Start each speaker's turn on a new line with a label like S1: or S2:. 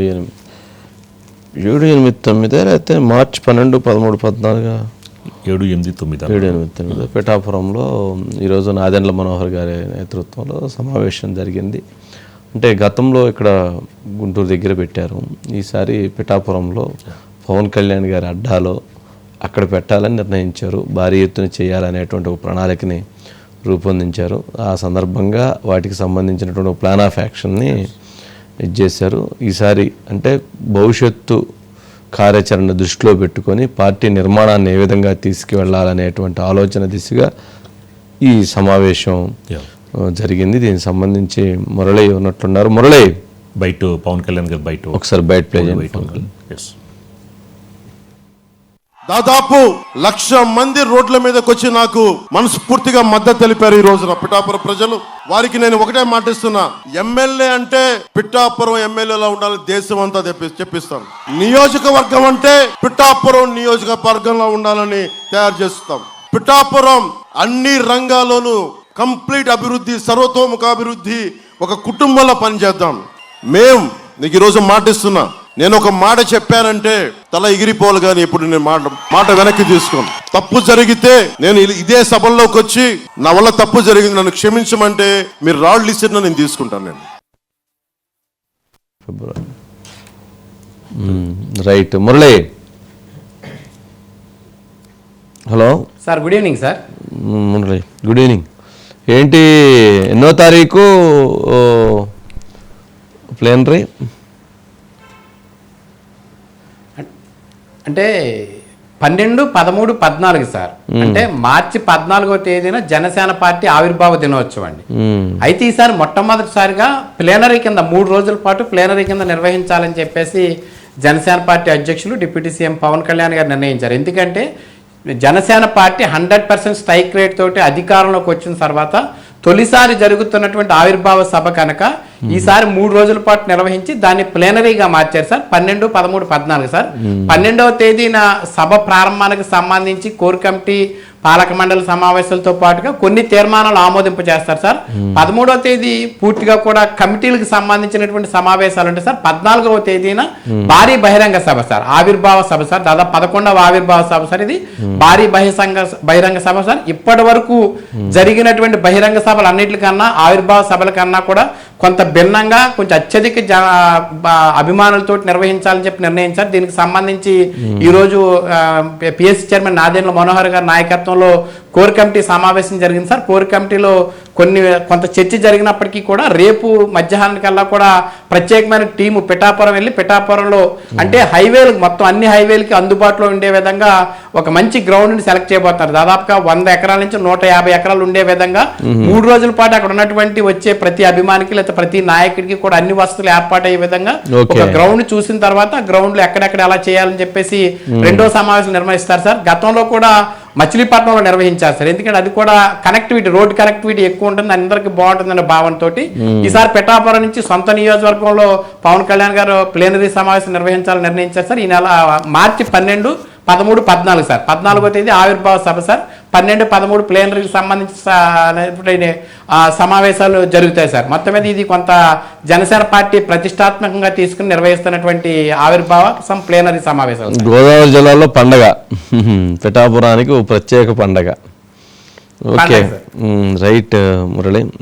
S1: ఏడు ఎనిమిది తొమ్మిది లేకపోతే మార్చి పన్నెండు పదమూడు పద్నాలుగు.
S2: ఏడు ఎనిమిది తొమ్మిది
S1: ఏడు ఎనిమిది తొమ్మిది. పిఠాపురంలో ఈరోజు నాదెండ్ల మనోహర్ గారి నేతృత్వంలో సమావేశం జరిగింది. అంటే గతంలో ఇక్కడ గుంటూరు దగ్గర పెట్టారు. ఈసారి పిఠాపురంలో పవన్ కళ్యాణ్ గారి అడ్డాలో అక్కడ పెట్టాలని నిర్ణయించారు. భారీ ఎత్తున చేయాలనేటువంటి ఒక ప్రణాళికని రూపొందించారు. ఆ సందర్భంగా వాటికి సంబంధించినటువంటి ప్లాన్ ఆఫ్ యాక్షన్ని ఇది చేశారు. ఈసారి అంటే భవిష్యత్తు కార్యాచరణ దృష్టిలో పెట్టుకొని పార్టీ నిర్మాణాన్ని ఏ విధంగా తీసుకువెళ్ళాలనేటువంటి ఆలోచన దిశగా ఈ సమావేశం జరిగింది. దీనికి సంబంధించి మురళి ఉన్నట్లున్నారు. మురళి!
S2: బయట పవన్ కళ్యాణ్ గారు బయట
S1: ఒకసారి బయట ప్లే చేయండి.
S2: ఎస్
S3: దాదాపు లక్ష మంది రోడ్ల మీదకి వచ్చి నాకు మనస్ఫూర్తిగా మద్దతు తెలిపారు ఈ రోజున పిఠాపురం ప్రజలు. వారికి నేను ఒకటే మాటిస్తున్నా ఎమ్మెల్యే అంటే పిఠాపురం ఎమ్మెల్యేలా ఉండాలి దేశం అంతా చెప్పి చెప్పిస్తాను నియోజకవర్గం అంటే పిఠాపురం నియోజకవర్గంలో ఉండాలని తయారు చేస్తాం. పిఠాపురం అన్ని రంగాల్లోనూ కంప్లీట్ అభివృద్ధి సర్వతోముఖాభివృద్ధి ఒక కుటుంబంలో పనిచేద్దాం. మేం నీకు ఈరోజు మాటిస్తున్నా నేను ఒక మాట చెప్పానంటే తల ఎగిరిపోవాలి కానీ ఇప్పుడు నేను మాట మాట వెనక్కి తీసుకోను. తప్పు జరిగితే నేను ఇదే సభల్లోకి వచ్చి నా వల్ల తప్పు జరిగింది నన్ను క్షమించమంటే మీరు రాళ్ళు ఇచ్చిన నేను తీసుకుంటాను నేను.
S1: Right. Murali. Hello.
S4: Sir good evening sir.
S1: Murali good evening. ఏంటి ఎన్నో తారీఖు ప్లేనరీ?
S4: అంటే పన్నెండు పదమూడు పద్నాలుగు సార్. అంటే మార్చి పద్నాలుగో తేదీన జనసేన పార్టీ ఆవిర్భావ దినోత్సవం అండి. అయితే ఈసారి మొట్టమొదటిసారిగా ప్లేనరీ కింద మూడు రోజుల పాటు ప్లేనరీ కింద నిర్వహించాలని చెప్పేసి జనసేన పార్టీ అధ్యక్షులు డిప్యూటీ సీఎం పవన్ కళ్యాణ్ గారు నిర్ణయించారు. ఎందుకంటే Janasena party hundred percent strike rate తోటి అధికారంలోకి వచ్చిన తర్వాత తొలిసారి జరుగుతున్నటువంటి ఆవిర్భావ సభ కనుక ఈసారి మూడు రోజుల పాటు నిర్వహించి దాన్ని ప్లేనరీగా మార్చారు సార్. పన్నెండు పదమూడు పద్నాలుగు సార్. పన్నెండవ తేదీన సభ ప్రారంభానికి సంబంధించి కోర్ కమిటీ పాలక మండలి సమావేశాలతో పాటుగా కొన్ని తీర్మానాలు ఆమోదింపు చేస్తారు సార్ పదమూడవ తేదీ పూర్తిగా కూడా కమిటీలకు సంబంధించినటువంటి సమావేశాలు ఉంటాయి సార్. పద్నాలుగవ తేదీన భారీ బహిరంగ సభ సార్. ఆవిర్భావ సభ సార్. దాదాపు పదకొండవ ఆవిర్భావ సభ సార్ ఇది. భారీ బహిసంగ బహిరంగ సభ సార్. ఇప్పటి వరకు జరిగినటువంటి బహిరంగ సభలు అన్నిటికన్నా ఆవిర్భావ సభల కన్నా కూడా కొంత భిన్నంగా కొంచెం అత్యధిక జ అభిమానులతో నిర్వహించాలని చెప్పి నిర్ణయించారు. దీనికి సంబంధించి ఈ రోజు పిఎస్సి చైర్మన్ నాదేంద్ర మనోహర్ గారి నాయకత్వంలో కోర్ కమిటీ సమావేశం జరిగింది సార్. కోర్ కమిటీలో కొన్ని కొంత చర్చ జరిగినప్పటికీ కూడా రేపు మధ్యాహ్నానికల్లా కూడా ప్రత్యేకమైన టీము పిఠాపురం వెళ్ళి పిఠాపురంలో అంటే హైవేలు మొత్తం అన్ని హైవేలకి అందుబాటులో ఉండే విధంగా ఒక మంచి గ్రౌండ్ని సెలెక్ట్ చేయబోతున్నారు. దాదాపుగా వంద ఎకరాల నుంచి నూట యాభై ఎకరాలు ఉండే విధంగా మూడు రోజుల పాటు అక్కడ ఉన్నటువంటి వచ్చే ప్రతి అభిమానికి లేదా ప్రతి నాయకుడికి కూడా అన్ని వసతులు ఏర్పాటయ్యే విధంగా. ఒక గ్రౌండ్ చూసిన తర్వాత గ్రౌండ్లో ఎక్కడెక్కడ ఎలా చేయాలని చెప్పేసి రెండో సమావేశం నిర్వహిస్తారు సార్. గతంలో కూడా మచిలీపట్నంలో నిర్వహించారు సార్. ఎందుకంటే అది కూడా కనెక్టివిటీ రోడ్ కనెక్టివిటీ ఎక్కువ ఉంటుంది అందరికి బాగుంటుందనే భావనతో ఈసారి పిఠాపురం నుంచి సొంత నియోజకవర్గంలో పవన్ కళ్యాణ్ గారు ప్లేనరీ సమావేశం నిర్వహించాలని నిర్ణయించారు సార్. ఈ నెల మార్చి పన్నెండు పదమూడు పద్నాలుగు సార్. పద్నాలుగో తేదీ ఆవిర్భావ సభ సార్. పన్నెండు పదమూడు ప్లేనరీకి సంబంధించి స- ఆ, సమావేశాలు జరుగుతాయి సార్. మొత్తం మీద ఇది కొంత జనసేన పార్టీ ప్రతిష్టాత్మకంగా తీసుకుని నిర్వహిస్తున్నటువంటి ఆవిర్భావ ప్లేనరీ సమావేశాలు.
S1: గోదావరి జిల్లాలో పండగ. పిఠాపురానికి ఓ ప్రత్యేక పండగ. ఓకే. రైట్ మురళి.